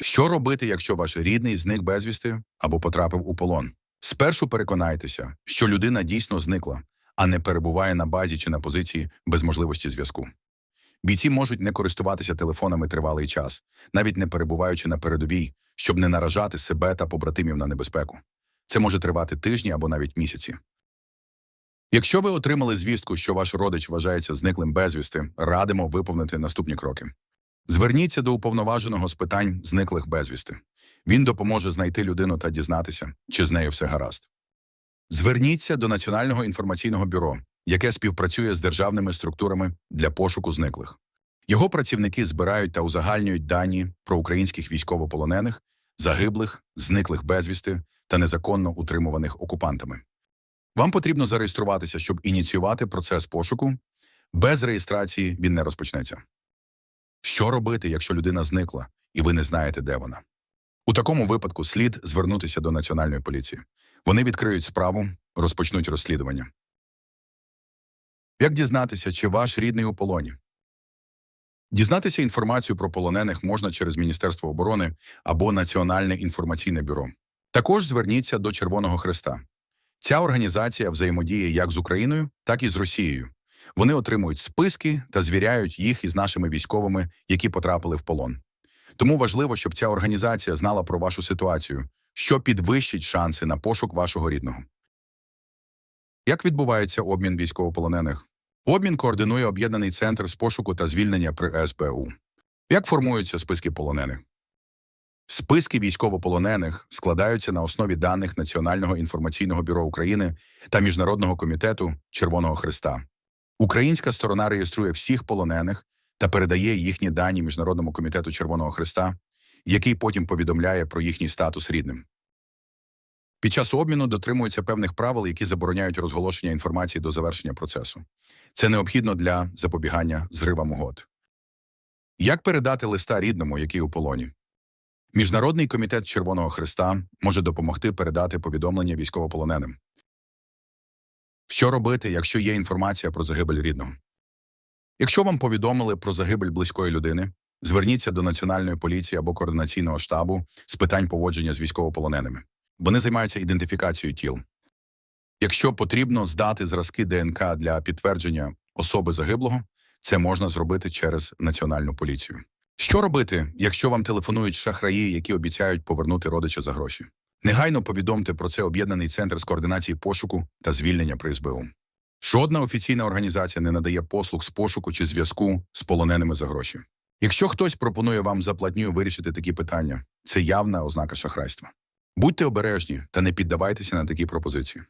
Що робити, якщо ваш рідний зник безвісти або потрапив у полон? Спершу переконайтеся, що людина дійсно зникла, а не перебуває на базі чи на позиції без можливості зв'язку. Бійці можуть не користуватися телефонами тривалий час, навіть не перебуваючи на передовій, щоб не наражати себе та побратимів на небезпеку. Це може тривати тижні або навіть місяці. Якщо ви отримали звістку, що ваш родич вважається зниклим безвісти, радимо виповнити наступні кроки. Зверніться до уповноваженого з питань зниклих безвісти. Він допоможе знайти людину та дізнатися, чи з нею все гаразд. Зверніться до Національного інформаційного бюро, яке співпрацює з державними структурами для пошуку зниклих. Його працівники збирають та узагальнюють дані про українських військовополонених, загиблих, зниклих безвісти та незаконно утримуваних окупантами. Вам потрібно зареєструватися, щоб ініціювати процес пошуку. Без реєстрації він не розпочнеться. Що робити, якщо людина зникла, і ви не знаєте, де вона? У такому випадку слід звернутися до Національної поліції. Вони відкриють справу, розпочнуть розслідування. Як дізнатися, чи ваш рідний у полоні? Дізнатися інформацію про полонених можна через Міністерство оборони або Національне інформаційне бюро. Також зверніться до Червоного Хреста. Ця організація взаємодіє як з Україною, так і з Росією. Вони отримують списки та звіряють їх із нашими військовими, які потрапили в полон. Тому важливо, щоб ця організація знала про вашу ситуацію, що підвищить шанси на пошук вашого рідного. Як відбувається обмін військовополонених? Обмін координує об'єднаний центр з пошуку та звільнення при СБУ. Як формуються списки полонених? Списки військовополонених складаються на основі даних Національного інформаційного бюро України та Міжнародного комітету Червоного Христа. Українська сторона реєструє всіх полонених та передає їхні дані Міжнародному комітету Червоного Христа, який потім повідомляє про їхній статус рідним. Під час обміну дотримуються певних правил, які забороняють розголошення інформації до завершення процесу. Це необхідно для запобігання зривам угод. Як передати листа рідному, який у полоні? Міжнародний комітет Червоного Христа може допомогти передати повідомлення військовополоненим. Що робити, якщо є інформація про загибель рідного? Якщо вам повідомили про загибель близької людини, зверніться до Національної поліції або координаційного штабу з питань поводження з військовополоненими. Вони займаються ідентифікацією тіл. Якщо потрібно здати зразки ДНК для підтвердження особи загиблого, це можна зробити через Національну поліцію. Що робити, якщо вам телефонують шахраї, які обіцяють повернути родича за гроші? Негайно повідомте про це об'єднаний центр з координації пошуку та звільнення при СБУ. Жодна офіційна організація не надає послуг з пошуку чи зв'язку з полоненими за гроші. Якщо хтось пропонує вам за платню вирішити такі питання, це явна ознака шахрайства. Будьте обережні та не піддавайтеся на такі пропозиції.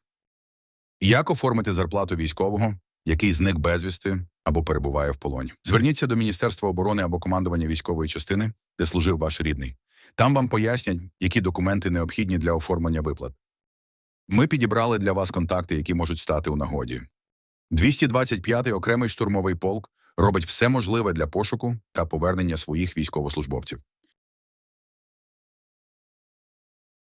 Як оформити зарплату військового, який зник безвісти або перебуває в полоні? Зверніться до Міністерства оборони або командування військової частини, де служив ваш рідний. Там вам пояснять, які документи необхідні для оформлення виплат. Ми підібрали для вас контакти, які можуть стати у нагоді. 225-й окремий штурмовий полк робить все можливе для пошуку та повернення своїх військовослужбовців.